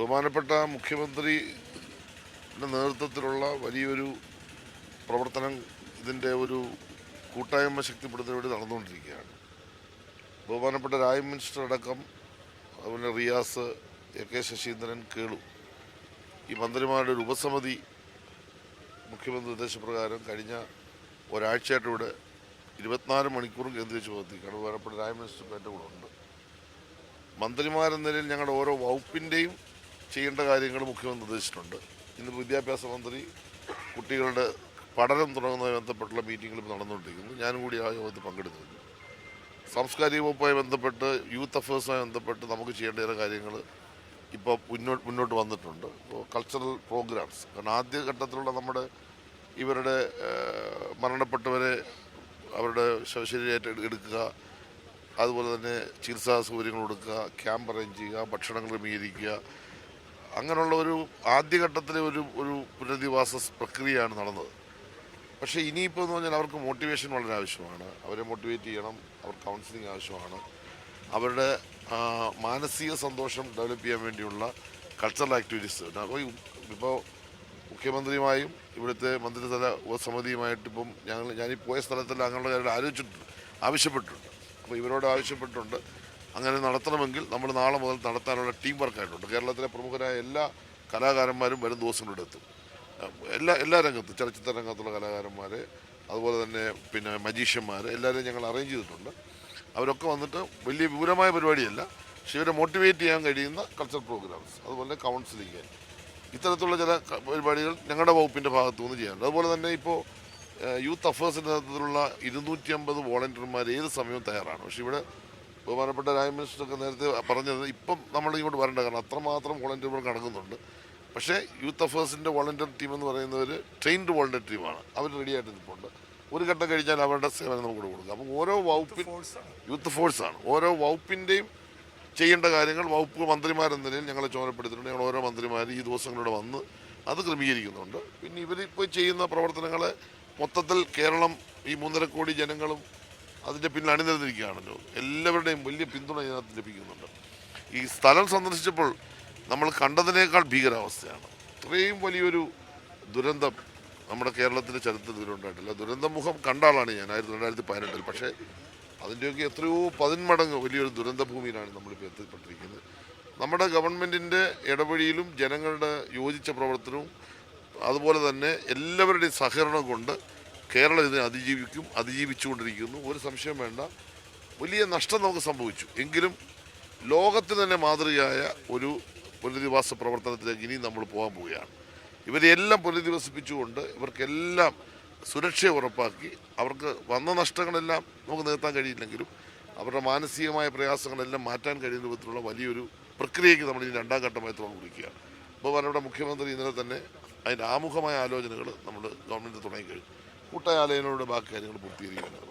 ബഹുമാനപ്പെട്ട മുഖ്യമന്ത്രിയുടെ നേതൃത്വത്തിലുള്ള വലിയൊരു പ്രവർത്തനം ഇതിന്റെ ഒരു കൂട്ടായ്മ ശക്തിപ്പെടുത്തുന്ന വേണ്ടി നടന്നുകൊണ്ടിരിക്കുകയാണ്. ബഹുമാനപ്പെട്ട രാജ് മിനിസ്റ്റർ അടക്കം അതുപോലെ റിയാസ് എ കെ ശശീന്ദ്രൻ കേളു ഈ മന്ത്രിമാരുടെ ഒരു ഉപസമിതി മുഖ്യമന്ത്രി നിർദ്ദേശപ്രകാരം കഴിഞ്ഞ ഒരാഴ്ചയായിട്ട് ഇവിടെ ഇരുപത്തിനാല് മണിക്കൂറും കേന്ദ്രീകരിച്ച് പ്രവർത്തിക്കുകയാണ്. ബഹുമാനപ്പെട്ട രാജ് മിനിസ്റ്റർ എന്റെ കൂടെ ഉണ്ട്. മന്ത്രിമാരെന്ന നിലയിൽ ഞങ്ങളുടെ ഓരോ വകുപ്പിന്റെയും ചെയ്യേണ്ട കാര്യങ്ങൾ മുഖ്യമന്ത്രി നിർദ്ദേശിച്ചിട്ടുണ്ട്. ഇന്ന് വിദ്യാഭ്യാസ മന്ത്രി കുട്ടികളുടെ പഠനം തുടങ്ങുന്നതുമായി ബന്ധപ്പെട്ടുള്ള മീറ്റിംഗിൽ നടന്നുകൊണ്ടിരിക്കുന്നു. ഞാനും കൂടി ആ യോഗത്തിൽ പങ്കെടുത്തിരുന്നു സാംസ്കാരിക വകുപ്പുമായി ബന്ധപ്പെട്ട് യൂത്ത് അഫയേഴ്സുമായി ബന്ധപ്പെട്ട് നമുക്ക് ചെയ്യേണ്ട ചില കാര്യങ്ങൾ ഇപ്പോൾ മുന്നോട്ട് മുന്നോട്ട് വന്നിട്ടുണ്ട്. ഇപ്പോൾ കൾച്ചറൽ പ്രോഗ്രാംസ് കാരണം ആദ്യ ഘട്ടത്തിലുള്ള നമ്മുടെ ഇവരുടെ മരണപ്പെട്ടവരെ അവരുടെ ശവശരീരമായിട്ട് എടുക്കുക അതുപോലെ തന്നെ ചികിത്സാ സൗകര്യങ്ങൾ കൊടുക്കുക ക്യാമ്പ് അറേഞ്ച് ചെയ്യുക ഭക്ഷണങ്ങൾ ക്രമീകരിക്കുക അങ്ങനെയുള്ള ഒരു ആദ്യഘട്ടത്തിലെ ഒരു ഒരു പുനരധിവാസ പ്രക്രിയയാണ് നടന്നത്. പക്ഷേ ഇനിയിപ്പോൾ എന്ന് പറഞ്ഞാൽ അവർക്ക് മോട്ടിവേഷൻ വളരെ ആവശ്യമാണ്. അവരെ മോട്ടിവേറ്റ് ചെയ്യണം. അവർ കൗൺസിലിംഗ് ആവശ്യമാണ്. അവരുടെ മാനസിക സന്തോഷം ഡെവലപ്പ് ചെയ്യാൻ വേണ്ടിയുള്ള കൾച്ചറൽ ആക്ടിവിറ്റീസ്. ഇപ്പോൾ മുഖ്യമന്ത്രിയുമായും ഇവിടുത്തെ മന്ത്രിതല ഉപസമിതിയുമായിട്ട് ഇപ്പം ഞങ്ങൾ ഞാനീ പോയ സ്ഥലത്തെല്ലാം അങ്ങനെയുള്ള കാര്യങ്ങൾ ആലോചിച്ചിട്ടുണ്ട് ആവശ്യപ്പെട്ടിട്ടുണ്ട്. അപ്പോൾ ഇവരോട് ആവശ്യപ്പെട്ടിട്ടുണ്ട്. അങ്ങനെ നടത്തണമെങ്കിൽ നമ്മൾ നാളെ മുതൽ നടത്താനുള്ള ടീം വർക്കായിട്ടുണ്ട് കേരളത്തിലെ പ്രമുഖരായ എല്ലാ കലാകാരന്മാരും വരും ദിവസങ്ങളുടെ എത്തും. എല്ലാ എല്ലാ രംഗത്തും ചലച്ചിത്ര രംഗത്തുള്ള കലാകാരന്മാർ അതുപോലെ തന്നെ പിന്നെ മജീഷ്യന്മാർ എല്ലാവരെയും ഞങ്ങൾ അറേഞ്ച് ചെയ്തിട്ടുണ്ട്. അവരൊക്കെ വന്നിട്ട് വലിയ വിപുലമായ പരിപാടിയല്ല പക്ഷെ ഇവരെ മോട്ടിവേറ്റ് ചെയ്യാൻ കഴിയുന്ന കൾച്ചർ പ്രോഗ്രാംസ് അതുപോലെ കൗൺസിലിംഗ് ഇത്തരത്തിലുള്ള ചില പരിപാടികൾ ഞങ്ങളുടെ വകുപ്പിന്റെ ഭാഗത്തു നിന്ന് ചെയ്യാറുണ്ട്. അതുപോലെ തന്നെ ഇപ്പോൾ യൂത്ത് അഫേഴ്സിന്റെ നേതൃത്വത്തിലുള്ള ഇരുന്നൂറ്റി അമ്പത് വോളണ്ടിയർമാർ ഏത് സമയവും തയ്യാറാണ്. പക്ഷേ ഇവിടെ ബഹുമാനപ്പെട്ട രാജ്യ മിനിസ്റ്ററൊക്കെ നേരത്തെ പറഞ്ഞത് ഇപ്പം നമ്മൾ ഇങ്ങോട്ട് വരേണ്ട. കാരണം അത്രമാത്രം വോളണ്ടിയർമാർ കടക്കുന്നുണ്ട് പക്ഷേ യൂത്ത് അഫേഴ്സിന്റെ വോളണ്ടിയർ ടീം എന്ന് പറയുന്നവർ ട്രെയിൻഡ് വോളണ്ടിയർ ടീമാണ് അവർ റെഡി ആയിട്ട് നിൽപ്പുണ്ട്. ഒരു ഘട്ടം കഴിഞ്ഞാൽ അവരുടെ സേവനം നമുക്ക് കൊടുക്കും. അപ്പം ഓരോ വകുപ്പിൽ യൂത്ത് ഫോഴ്സാണ് ഓരോ വകുപ്പിന്റെയും ചെയ്യേണ്ട കാര്യങ്ങൾ വകുപ്പ് മന്ത്രിമാരെന്ന നിലയിൽ ഞങ്ങളെ ചുമതലപ്പെടുത്തിയിട്ടുണ്ട്. ഞങ്ങൾ ഓരോ മന്ത്രിമാർ ഈ ദിവസങ്ങളിലൂടെ വന്ന് അത് ക്രമീകരിക്കുന്നുണ്ട്. പിന്നെ ഇവരിപ്പോൾ ചെയ്യുന്ന പ്രവർത്തനങ്ങളെ മൊത്തത്തിൽ കേരളം ഈ മൂന്നര കോടി ജനങ്ങളും അതിന്റെ പിന്നിൽ അണിനിരന്നിരിക്കുകയാണല്ലോ. എല്ലാവരുടെയും വലിയ പിന്തുണ ഇതിനകത്ത് ലഭിക്കുന്നുണ്ട്. ഈ സ്ഥലം സന്ദർശിച്ചപ്പോൾ നമ്മൾ കണ്ടതിനേക്കാൾ ഭീകരാവസ്ഥയാണ്. ഇത്രയും വലിയൊരു ദുരന്തം നമ്മുടെ കേരളത്തിന്റെ ചരിത്രത്തിൽ ഉണ്ടായിട്ടില്ല ദുരന്തമുഖം കണ്ട ആളാണ് ഞാൻ ആയിരത്തി തൊള്ളായിരത്തി പതിനെട്ടിൽ. പക്ഷേ അതിന്റെയൊക്കെ എത്രയോ പതിന്മടങ്ങ് വലിയൊരു ദുരന്ത ഭൂമിയിലാണ് നമ്മളിപ്പോൾ എത്തിപ്പെട്ടിരിക്കുന്നത്. നമ്മുടെ ഗവൺമെന്റിന്റെ ഇടപെടിയിലും ജനങ്ങളുടെ യോജിച്ച പ്രവർത്തനവും അതുപോലെ തന്നെ എല്ലാവരുടെയും സഹകരണം കൊണ്ട് കേരളം ഇതിനെ അതിജീവിക്കും അതിജീവിച്ചുകൊണ്ടിരിക്കുന്നു. ഒരു സംശയം വേണ്ട. വലിയ നഷ്ടം നമുക്ക് സംഭവിച്ചു. എങ്കിലും ലോകത്തിന് തന്നെ മാതൃകയായ ഒരു പുനരധിവാസ പ്രവർത്തനത്തിലേക്ക് ഇനി നമ്മൾ പോകാൻ പോവുകയാണ്. ഇവരെല്ലാം പുനരധിവസിപ്പിച്ചുകൊണ്ട് ഇവർക്കെല്ലാം സുരക്ഷ ഉറപ്പാക്കി. അവർക്ക് വന്ന നഷ്ടങ്ങളെല്ലാം നമുക്ക് നികത്താൻ കഴിയില്ലെങ്കിലും അവരുടെ മാനസികമായ പ്രയാസങ്ങളെല്ലാം മാറ്റാൻ കഴിയുന്ന വിധത്തിലുള്ള വലിയൊരു പ്രക്രിയയ്ക്ക് നമ്മൾ ഈ രണ്ടാം ഘട്ടമായി തുറന്നു കുറിക്കുകയാണ് അപ്പോൾ നമ്മുടെ മുഖ്യമന്ത്രി ഇന്നലെ തന്നെ അതിന്റെ ആമുഖമായ ആലോചനകൾ നമ്മൾ ഗവൺമെന്റ് തുടങ്ങി കഴിഞ്ഞു. കൂട്ടായ ആലോചനകളുടെ ബാക്കി കാര്യങ്ങൾ പൂർത്തീകരിക്കാനാണ്.